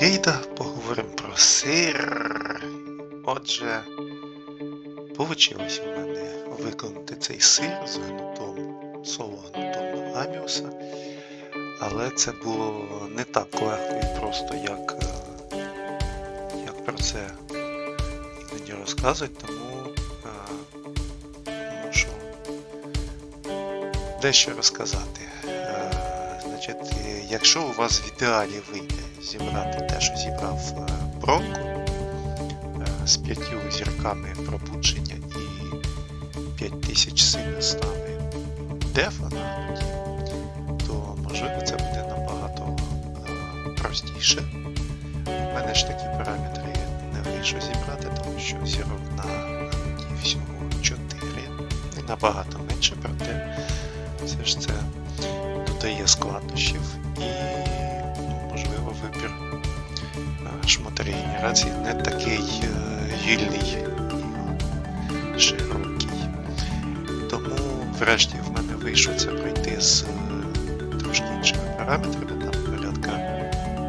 рейда, поговоримо про сир. Отже, вийшло у мене виконати цей сир з гнутом, соло гнутом аміуса. Але це було не так легко і просто, як, е, як про це іноді розказують, тому е, мушу дещо розказати. Е, Значить, якщо у вас в ідеалі вийде зібрати те, що зібрав е, Бронко е, з п'ятью зірками пробудження і 5000 синестами дефа на гноті, то можливо це буде набагато е, простіше. У мене ж такі параметри не вийшло зібрати, тому що зірок на гноті всього 4, не набагато менше, проте все ж це додає складнощів і, вибір е, генерації не такий е, вільний і широкий. Тому, врешті, в мене вийшло це пройти з е, трошки іншими параметрами, там порядка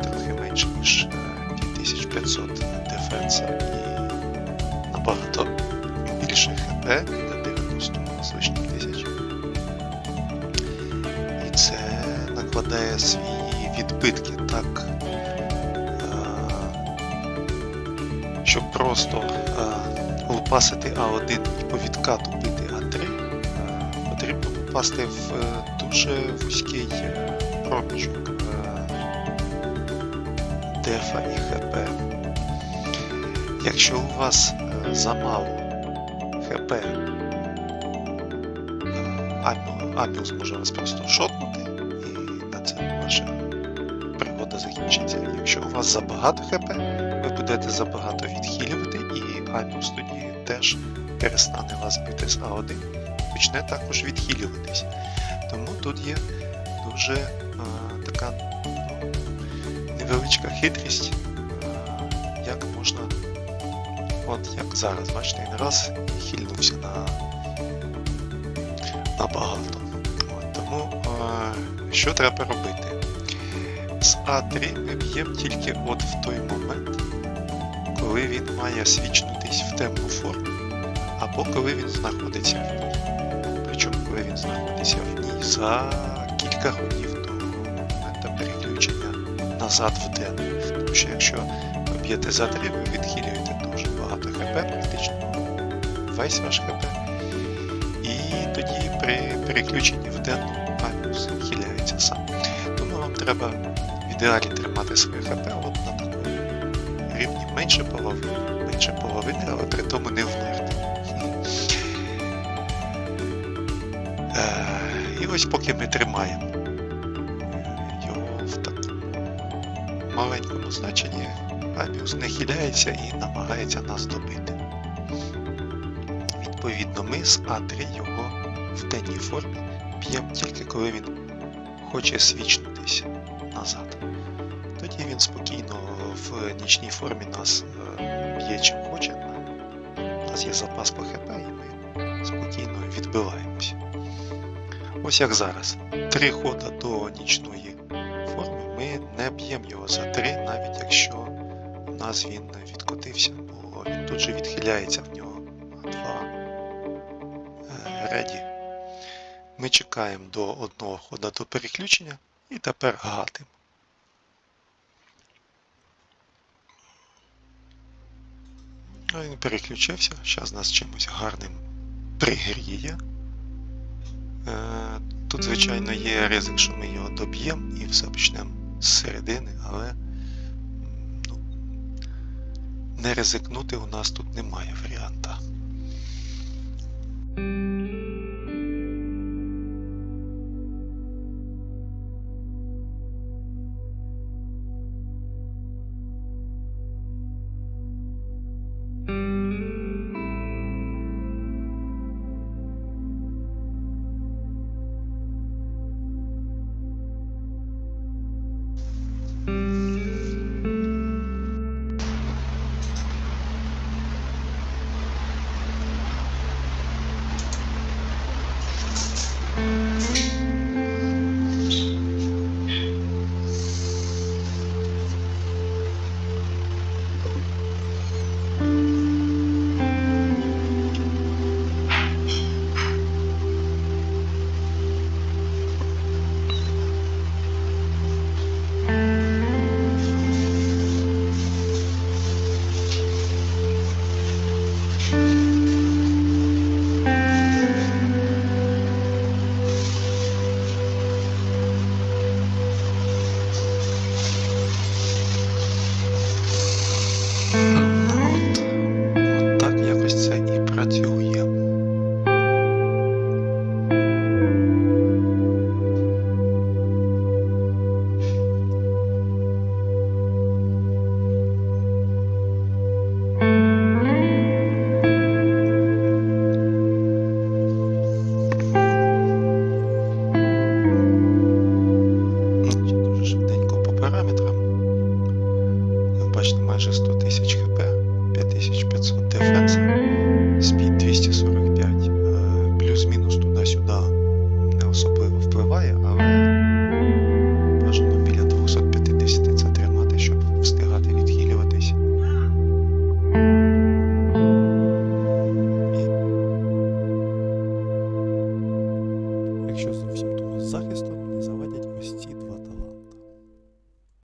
трохи менше, ніж е, 5500 дефенса і набагато більше ХП на 90 з лишніх тисяч. І це накладає свої відбитки так, щоб просто е, лупасити А1 і по відкату бити А3, е, потрібно попасти в е, дуже вузький проміжок дефа і ХП. Якщо у вас замало ХП, Аміус може вас просто шотнути, і на це ваша пригода закінчиться. Якщо у вас забагато ХП, ви будете забагато відхилювати, і Аміус тоді теж перестане вас бити з А1, почне також відхилюватись. Тому тут є дуже е, така ну, невеличка хитрість, е, як можна, от як зараз, бачите, він раз хильнувся на набагато. От, тому е, що треба робити? З А3 ми б'ємо тільки от в той момент, коли він має свічнутись в темну форму, або коли він знаходиться в ній. Причому коли він знаходиться в ній за кілька ходів до моменту переключення назад в день. Тому що якщо ви б'єте за 3, ви відхилюєте дуже багато ХП, практично весь ваш ХП. І тоді при переключенні в денну аміус хиляється сам. Тому вам треба в ідеалі тримати своє ХП менше половини, менше половини, але при тому не вмерти. Е, І ось поки ми тримаємо його в такому маленькому значенні, аміус не хиляється і намагається нас добити. Відповідно, ми з А3 його в денній формі б'ємо тільки коли він хоче свічнутися назад. Тоді він спокійно в нічній формі нас б'є чим хоче. У нас є запас по ХП і ми спокійно відбиваємося. Ось як зараз. Три хода до нічної форми ми не б'ємо його за три, навіть якщо у нас він відкотився, бо він тут же відхиляється в нього два е, реді. Ми чекаємо до одного хода до переключення і тепер гатимо. А Він переключився, зараз нас чимось гарним пригріє. Е, Тут, звичайно, є ризик, що ми його доб'ємо і все почнемо з середини, але ну, не ризикнути у нас тут немає варіанта.